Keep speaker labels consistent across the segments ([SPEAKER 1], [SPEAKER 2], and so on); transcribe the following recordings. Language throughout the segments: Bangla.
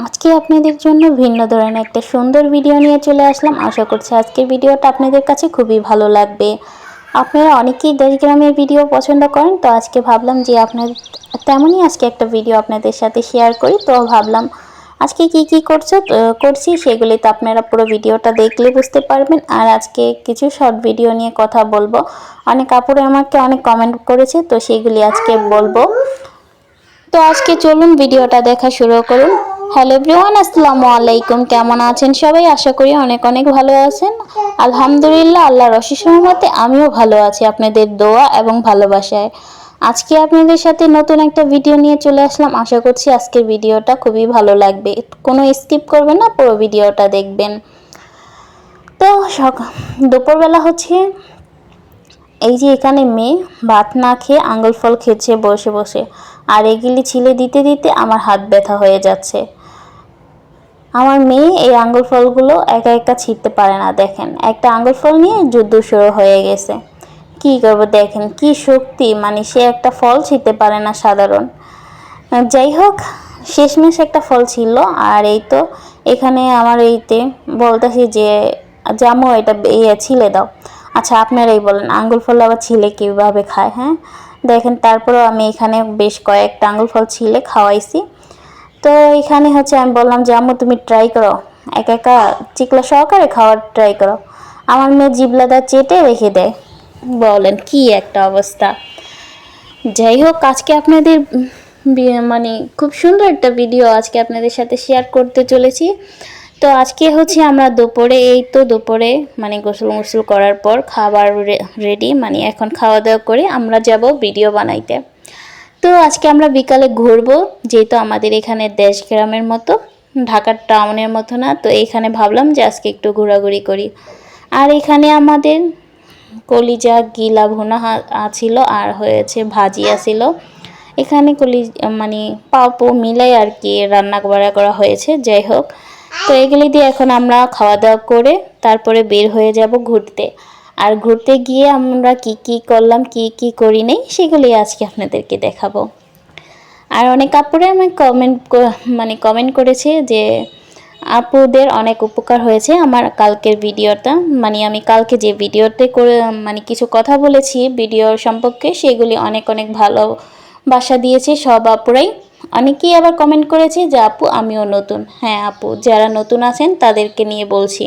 [SPEAKER 1] আজকে আপনাদের জন্য ভিন্ন ধরনের একটা সুন্দর ভিডিও নিয়ে চলে আসলাম। আশা করছি আজকের ভিডিওটা আপনাদের কাছে খুবই ভালো লাগবে। আপনারা অনেকেই গ্রামের ভিডিও পছন্দ করেন, তো আজকে ভাবলাম যে আপনার তেমনই আজকে একটা ভিডিও আপনাদের সাথে শেয়ার করি, তো ভাবলাম আজকে কি কি করছ করছি সেগুলি তো আপনারা পুরো ভিডিওটা দেখলে বুঝতে পারবেন। আর আজকে কিছু শর্ট ভিডিও নিয়ে কথা বলব। অনেক কাপড়ে আমাকে অনেক কমেন্ট করেছে, তো সেগুলি আজকে বলব। তো আজকে চলুন ভিডিওটা দেখা শুরু করুন। হ্যালো এভরিওয়ান আসসালামু আলাইকুম। কেমন আছেন সবাই? আশা করি অনেক অনেক ভালো আছেন। আলহামদুলিল্লাহ, আল্লাহর অশেষ রহমতে আমিও ভালো আছি আপনাদের দোয়া এবং ভালোবাসায়। আজকে আপনাদের সাথে নতুন একটা ভিডিও নিয়ে চলে আসলাম। আশা করছি আজকের ভিডিওটা খুবই ভালো লাগবে। কোনো স্কিপ করবেন না, পুরো ভিডিওটা দেখবেন। তো দুপুরবেলা হচ্ছে এই যে এখানে মেয়ে ভাত না খেয়ে আঙ্গুল ফল খেচ্ছে বসে বসে। আর এগুলি ছিলে দিতে দিতে আমার হাত ব্যথা হয়ে যাচ্ছে। আমার মেয়ে এই আঙ্গুল ফলগুলো একা একা ছিঁড়তে পারে না, দেখেন। একটা আঙ্গুল ফল নিয়ে যুদ্ধ শুরু হয়ে গেছে। কি করব, দেখেন, কি শক্তি মানে সে একটা ফল ছিঁড়তে পারে না সাধারণ। যাই হোক, শেষমেশ একটা ফল ছিল, আর এই তো এখানে আমার এইতে বলতেছি যে, জামো, এটা ইয়ে ছিলে দাও। আচ্ছা আপনারাই বলেন আঙ্গুল ফল আবার ছিলে কীভাবে খায় হ্যাঁ? দেখেন, তারপরেও আমি এখানে বেশ কয়েকটা আঙ্গুল ফল ছিলে, খাওয়াইছি। তো এখানে হচ্ছে আমি বললাম যে, আম্মু, তুমি ট্রাই করো। একা একা চিকলা সহকারে খাওয়ার ট্রাই করো। আমার মেয়ে জিবলাদা চেটে রেখে দেয়। বলেন, কি একটা অবস্থা। যাই হোক, আজকে আপনাদের মানে খুব সুন্দর একটা ভিডিও আজকে আপনাদের সাথে শেয়ার করতে চলেছি। তো আজকে হচ্ছে আমরা দুপুরে, এই তো দুপুরে মানে গোসল গোসল করার পর খাবার রেডি মানে এখন খাওয়া দাওয়া করে আমরা যাব ভিডিও বানাইতে। তো আজকে আমরা বিকালে ঘুরবো, যেহেতু আমাদের এখানে দেশ গ্রামের মতো, ঢাকার টাউনের মতো না, তো এখানে ভাবলাম যে আজকে একটু ঘোরাঘুরি করি। আর এখানে আমাদের কলিজা, গিলা, ভুনা ছিল আর হয়েছে ভাজি আছিল। এখানে কলি মানে পাপু মিলাই আর কি রান্না করা করা হয়েছে, যাই হোক। তো এগুলি দিয়ে এখন আমরা খাওয়া দাওয়া করে তারপরে বের হয়ে যাব ঘুরতে। আর ঘুরতে গিয়ে আমরা কি কি করলাম, কি কি করি নাই সেগুলি আজকে আপনাদেরকে দেখাবো। আর অনেক আপুরে আমি কমেন্ট মানে কমেন্ট করেছে যে, আপুদের অনেক উপকার হয়েছে আমার কালকের ভিডিওটা। মানে আমি কালকে যে ভিডিওতে করে মানে কিছু কথা বলেছি ভিডিওর সম্পর্কে, সেগুলি অনেক অনেক ভালো বাসা দিয়েছে সব আপুরাই। অনেকেই আবার কমেন্ট করেছে যে, আপু, আমিও নতুন। হ্যাঁ আপু, যারা নতুন আছেন তাদেরকে নিয়ে বলছি।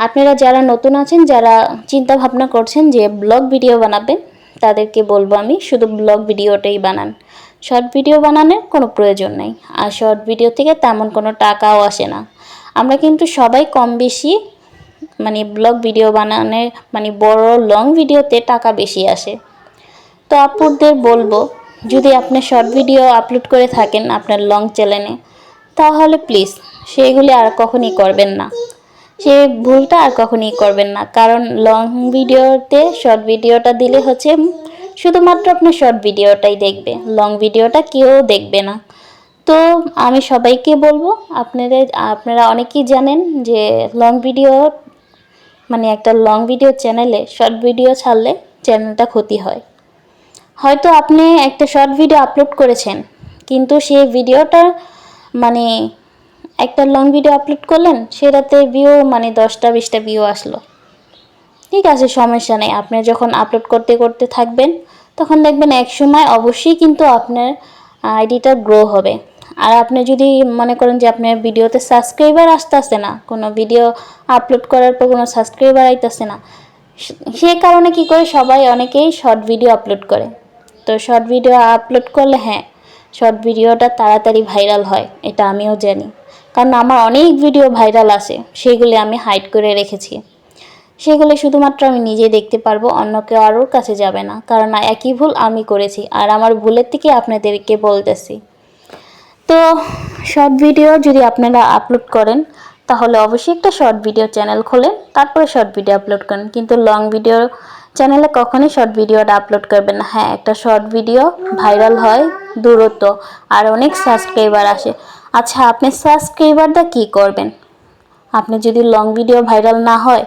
[SPEAKER 1] আপনারা যারা নতুন আছেন, যারা চিন্তা ভাবনা করছেন যে ব্লগ ভিডিও বানাবেন, তাদেরকে বলব আমি, শুধু ব্লগ ভিডিওটাই বানান। শর্ট ভিডিও বানানোর কোনো প্রয়োজন নেই। আর শর্ট ভিডিও থেকে তেমন কোনো টাকাও আসে না। আমরা কিন্তু সবাই কম বেশি মানে ব্লগ ভিডিও বানানোর মানে বড় লং ভিডিওতে টাকা বেশি আসে। তো আপুদের বলব, যদি আপনি শর্ট ভিডিও আপলোড করে থাকেন আপনার লং চ্যানেলে, তাহলে প্লিজ, সেগুলি আর কখনই করবেন না। সে ভুলটা আর কখনই করবেন না। কারণ লং ভিডিওতে শর্ট ভিডিওটা দিলে হচ্ছে শুধুমাত্র আপনার শর্ট ভিডিওটাই দেখবে। লং ভিডিওটা কেউ দেখবে না। তো আমি সবাইকে বলব, আপনাদের, আপনারা অনেকেই জানেন যে লং ভিডিও মানে একটা লং ভিডিও চ্যানেলে শর্ট ভিডিও ছাড়লে চ্যানেলটা ক্ষতি হয়। হয়তো আপনি একটা শর্ট ভিডিও আপলোড করেছেন, কিন্তু সেই ভিডিওটা মানে একটা লং ভিডিও আপলোড করলেন সেটাতে ভিউ মানে দশটা বিশটা ভিউ আসলো। ঠিক আছে, সমস্যা নেই। আপনি যখন আপলোড করতে করতে থাকবেন, তখন দেখবেন এক সময় অবশ্যই কিন্তু আপনার আইডিটা গ্রো হবে। আর আপনি যদি মনে করেন যে আপনার ভিডিওতে সাবস্ক্রাইবার আসতেছে না, কোনো ভিডিও আপলোড করার পর কোনো সাবস্ক্রাইবার আইতেছে না, সে কারণে কি করে, সবাই অনেকেই শর্ট ভিডিও আপলোড করে। তো শর্ট ভিডিও আপলোড করলে হ্যাঁ শর্ট ভিডিওটা তাড়াতাড়ি ভাইরাল হয়, এটা আমিও জানি। কারণ আমার অনেক ভিডিও ভাইরাল আসে সেগুলি আমি হাইড করে রেখেছি। সেগুলো শুধুমাত্র আমি নিজে দেখতে পারব, অন্য কেউ আরও কাছে যাবে না। কারণ একই ভুল আমি করেছি, আর আমার ভুলের থেকে আপনাদেরকে বলতেছি। তো শর্ট ভিডিও যদি আপনারা আপলোড করেন, তাহলে অবশ্যই একটা শর্ট ভিডিও চ্যানেল খোলেন, তারপরে শর্ট ভিডিও আপলোড করেন। কিন্তু লং ভিডিও চ্যানেলে কখনই শর্ট ভিডিওটা আপলোড করবেন না। হ্যাঁ একটা শর্ট ভিডিও ভাইরাল হয় দূরত্ব, আর অনেক সাবস্ক্রাইবার আসে। আচ্ছা আপনি সাবস্ক্রাইবারটা কী করবেন? আপনি যদি লং ভিডিও ভাইরাল না হয়,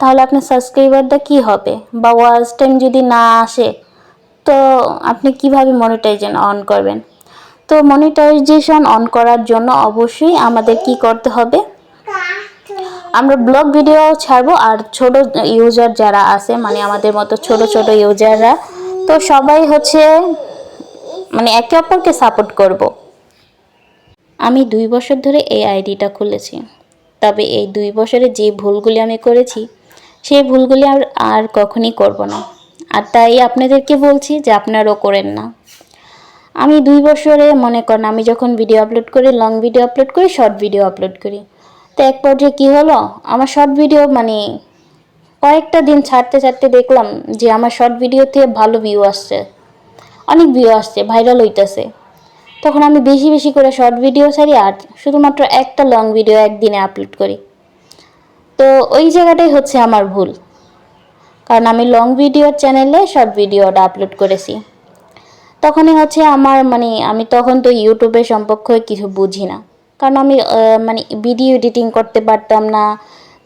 [SPEAKER 1] তাহলে আপনার সাবস্ক্রাইবারটা কী হবে? বা ওয়াচ টাইম যদি না আসে, তো আপনি কীভাবে মনিটাইজেশন অন করবেন? তো মনিটাইজেশন অন করার জন্য অবশ্যই আমাদের কি করতে হবে? আমরা ব্লগ ভিডিও ছাড়বো আর ছোট ইউজার যারা আছে মানে আমাদের মতো ছোট ছোট ইউজাররা তো সবাই হচ্ছে মানে একে অপরকে সাপোর্ট করব। আমি দুই বছর ধরে এই আইডিটা খুলেছি। তবে এই দুই বছরে যে ভুলগুলি আমি করেছি, সেই ভুলগুলি আর আর কখনই করব না। আর তাই আপনাদেরকে বলছি যে আপনারাও করেন না। আমি দুই বছরে, মনে করেন আমি যখন ভিডিও আপলোড করি লং ভিডিও আপলোড করি শর্ট ভিডিও আপলোড করি। তো এক পর্যায়ে কী হলো, আমার শর্ট ভিডিও মানে কয়েকটা দিন ছাড়তে ছাড়তে দেখলাম যে আমার শর্ট ভিডিওতে ভালো ভিউ আসছে। অনেক ভিউ আসছে ভাইরাল হইতেছে। তখন আমি বেশি বেশি করে শর্ট ভিডিও ছাড়ি আর শুধুমাত্র একটা লং ভিডিও একদিনে আপলোড করি। তো ওই জায়গাটাই হচ্ছে আমার ভুল। কারণ আমি লং ভিডিওর চ্যানেলে শর্ট ভিডিওটা আপলোড করেছি। তখনই হচ্ছে আমার মানে আমি তখন তো ইউটিউবের সম্পর্কে কিছু বুঝি না। কারণ আমি মানে ভিডিও এডিটিং করতে পারতাম না।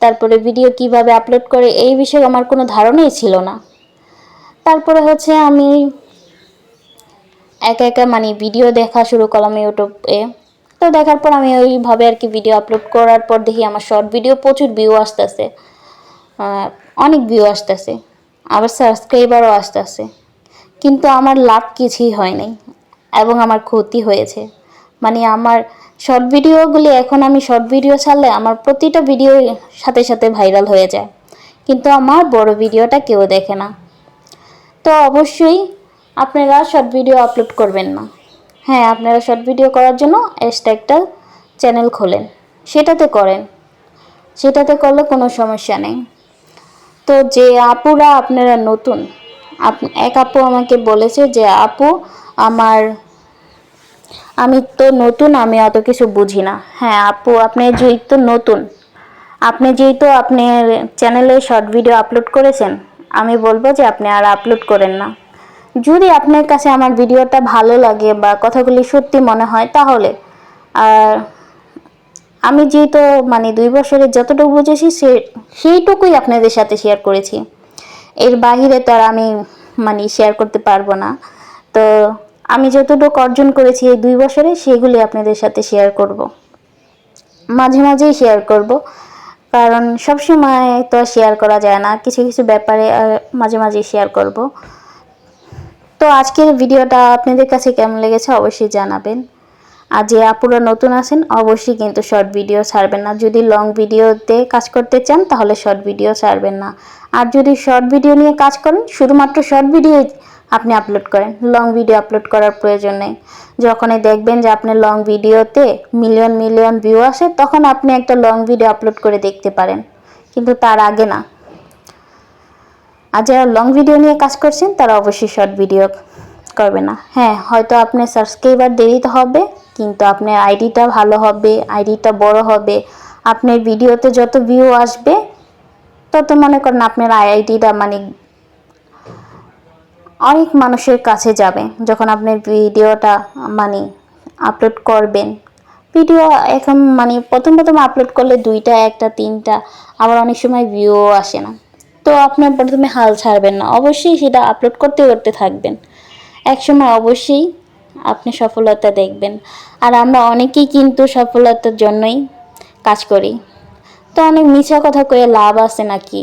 [SPEAKER 1] তারপরে ভিডিও কীভাবে আপলোড করে, এই বিষয়ে আমার কোনো ধারণাই ছিল না। তারপরে হচ্ছে আমি একা একা মানে ভিডিও দেখা শুরু করলাম ইউটিউবে তো দেখার পর আমি ওইভাবে আর কি ভিডিও আপলোড করার পর দেখি আমার শর্ট ভিডিও প্রচুর ভিউ আসতেছে। অনেক ভিউ আসতেছে। আবার সাবস্ক্রাইবারও আসতেছে। কিন্তু আমার লাভ কিছুই হয়নি এবং আমার ক্ষতি হয়েছে। মানে আমার শর্ট ভিডিওগুলি এখন আমি শর্ট ভিডিও ছাড়লে আমার প্রতিটা ভিডিও সাথে সাথে ভাইরাল হয়ে যায়। কিন্তু আমার বড় ভিডিওটা কেউ দেখে না। তো অবশ্যই আপনারা শর্ট ভিডিও আপলোড করবেন না। হ্যাঁ আপনারা শর্ট ভিডিও করার জন্য এক্সট্রা একটা চ্যানেল খোলেন। সেটাতে করেন। সেটাতে করলে কোনো সমস্যা নেই। তো যে আপুরা আপনারা নতুন এক আপু আমাকে বলেছে যে, আপু, আমার, আমি তো নতুন, আমি অত কিছু বুঝি না। হ্যাঁ আপু, আপনি যেহেতু নতুন, আপনি যেহেতু আপনি চ্যানেলে শর্ট ভিডিও আপলোড করেছেন, আমি বলব যে আপনি আর আপলোড করেন না। যদি আপনার কাছে আমার ভিডিওটা ভালো লাগে বা কথাগুলি সত্যি মনে হয়, তাহলে, আর আমি যেহেতু মানে দুই বছরে যতটুকু বুঝেছি, সে, সেইটুকুই আপনাদের সাথে শেয়ার করেছি। এর বাহিরে তো আর আমি মানে শেয়ার করতে পারব না। তো আমি যতটুকু অর্জন করেছি এই দুই বছরে, সেগুলি আপনাদের সাথে শেয়ার করব। মাঝে মাঝেই শেয়ার করব। কারণ সবসময় তো শেয়ার করা যায় না। কিছু কিছু ব্যাপারে মাঝে মাঝেই শেয়ার করব। তো আজকের ভিডিওটা আপনাদের কাছে কেমন লেগেছে অবশ্যই জানাবেন। আর যে আপুরা নতুন আছেন, অবশ্যই কিন্তু শর্ট ভিডিও ছাড়বেন না। যদি লং ভিডিওতে কাজ করতে চান, তাহলে শর্ট ভিডিও ছাড়বেন না। আর যদি শর্ট ভিডিও নিয়ে কাজ করেন, শুধুমাত্র শর্ট ভিডিও আপনি আপলোড করেন। লং ভিডিও আপলোড করার প্রয়োজন নেই। যখনই দেখবেন যে আপনি লং ভিডিওতে মিলিয়ন মিলিয়ন ভিউ আসে, তখন আপনি একটা লং ভিডিও আপলোড করে দেখতে পারেন। কিন্তু তার আগে না। আর যারা লং ভিডিও নিয়ে কাজ করছেন, তারা অবশ্যই শর্ট ভিডিও করবে না। হ্যাঁ হয়তো আপনার সাবস্ক্রাইবার দেরিতে হবে, কিন্তু আপনার আইডিটা ভালো হবে আইডিটা বড় হবে। আপনার ভিডিওতে যত ভিউ আসবে, তত মনে করেন আপনার আইডিটা মানে অনেক মানুষের কাছে যাবে। যখন আপনার ভিডিওটা মানে আপলোড করবেন ভিডিও এখন মানে প্রথম প্রথম আপলোড করলে দুইটা, একটা, তিনটা, আবার অনেক সময় ভিউও আসে না। তো আপনার প্রথমে হাল ছাড়বেন না। অবশ্যই সেটা আপলোড করতে করতে থাকবেন। এক সময় অবশ্যই আপনি সফলতা দেখবেন। আর আমরা অনেকেই কিন্তু সফলতার জন্যই কাজ করি। তো অনেক মিছা কথা কয়ে লাভ আছে নাকি?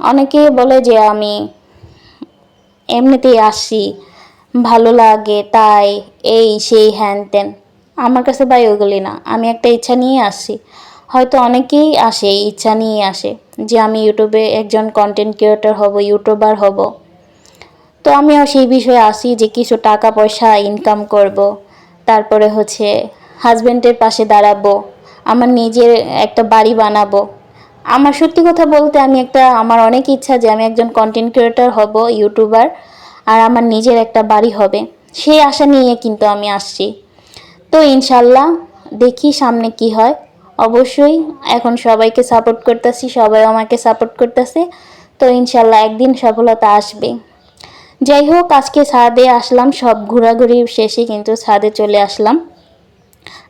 [SPEAKER 1] অনেকেই বলে যে আমি এমনিতেই আসি, ভালো লাগে, তাই এই সেই হ্যান ত্যান আমার কাছে ভাই ওগুলি না। আমি একটা ইচ্ছা নিয়ে আসছি হয়তো অনেকেই আসে, ইচ্ছা নিয়ে আসে যে আমি ইউটিউবে একজন কন্টেন্ট ক্রিয়েটর হব ইউটিউবার হব। তো আমিও সেই বিষয়ে আসি যে কিছু টাকা পয়সা ইনকাম করব, তারপরে হচ্ছে হাজব্যান্ডের পাশে দাঁড়াবো, আমার নিজের একটা বাড়ি বানাবো। আমার সত্যি কথা বলতে আমি একটা, আমার অনেক ইচ্ছা যে আমি একজন কন্টেন্ট ক্রিয়েটর হব ইউটিউবার আর আমার নিজের একটা বাড়ি হবে। সেই আশা নিয়ে কিন্তু আমি আসছি। তো ইনশাল্লাহ দেখি সামনে কি হয়। অবশ্যই, এখন সবাইকে সাপোর্ট করতেছি, সবাই আমাকে সাপোর্ট করতেছে, তো ইনশাল্লাহ একদিন সফলতা আসবে। যাই হোক, আজকে ছাদে আসলাম, সব ঘোরাঘুরি শেষে কিন্তু ছাদে চলে আসলাম।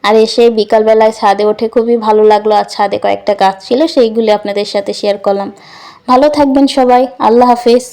[SPEAKER 1] আর এসে বিকালবেলায় ছাদে ওঠে খুবই ভালো লাগল, আর ছাদে কয়েকটা গাছ ছিল, সেইগুলি আপনাদের সাথে শেয়ার করলাম। ভালো থাকবেন সবাই, আল্লাহ হাফেজ।